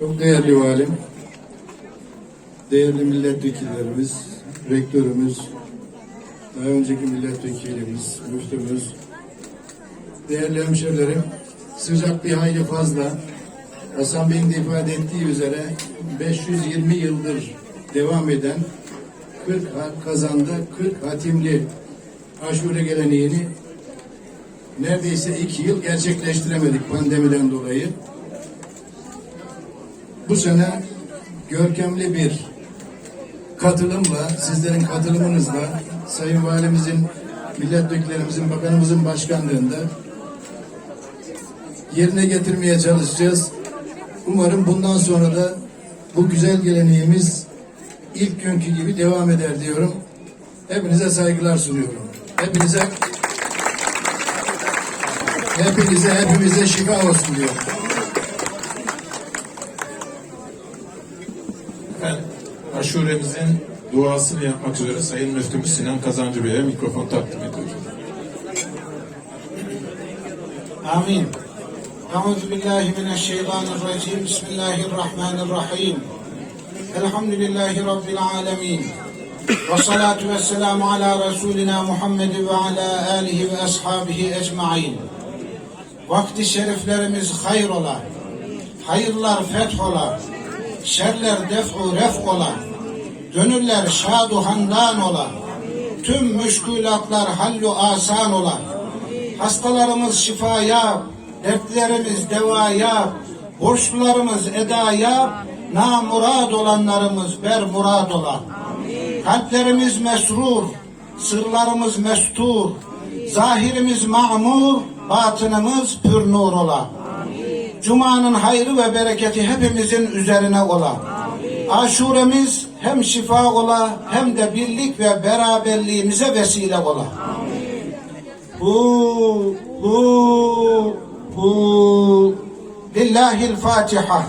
Çok değerli valim, değerli milletvekillerimiz, rektörümüz, daha önceki milletvekilimiz, müftümüz, değerli hemşerilerim, sıcak bir hayli fazla. Hasan Bey'in de ifade ettiği üzere 520 yıldır devam eden 40 ha- kazanda 40 hatimli aşure geleneğini neredeyse iki yıl gerçekleştiremedik pandemiden dolayı. Bu sene görkemli bir katılımla, sizlerin katılımınızla, Sayın Valimizin, milletvekillerimizin, bakanımızın başkanlığında yerine getirmeye çalışacağız. Umarım bundan sonra da bu güzel geleneğimiz ilk günkü gibi devam eder diyorum. Hepinize saygılar sunuyorum. Hepinize hepinize hepimize şifa olsun diyorum. Efendim, aşuremizin duasını yapmak üzere Sayın Müftümüz Sinan Kazancı Bey'e mikrofon takdim ediyorum. Amin. Euzu billahi mineşşeytanirracim. Bismillahirrahmanirrahim. Elhamdülillahi rabbil alamin. Ve salatu ve selamu ala Resulina Muhammed ve ala alihi ve ashabihi ecmaîn. Vakti şeriflerimiz hayrola. Hayırlar fethola şerler def'u ref ola, gönüller şadu handan tüm müşkülatlar hallu asan ola, hastalarımız şifa yap, dertlerimiz deva yap, borçlularımız eda yap, namurad olanlarımız ber murad ola. Kalplerimiz mesrur, sırlarımız mestur, zahirimiz ma'mur, batınımız pür nur ola. Cuma'nın hayrı ve bereketi hepimizin üzerine ola. Aşuremiz hem şifa ola hem de birlik ve beraberliğimize vesile ola. Bu, bu, bu. Lillahil Fatiha.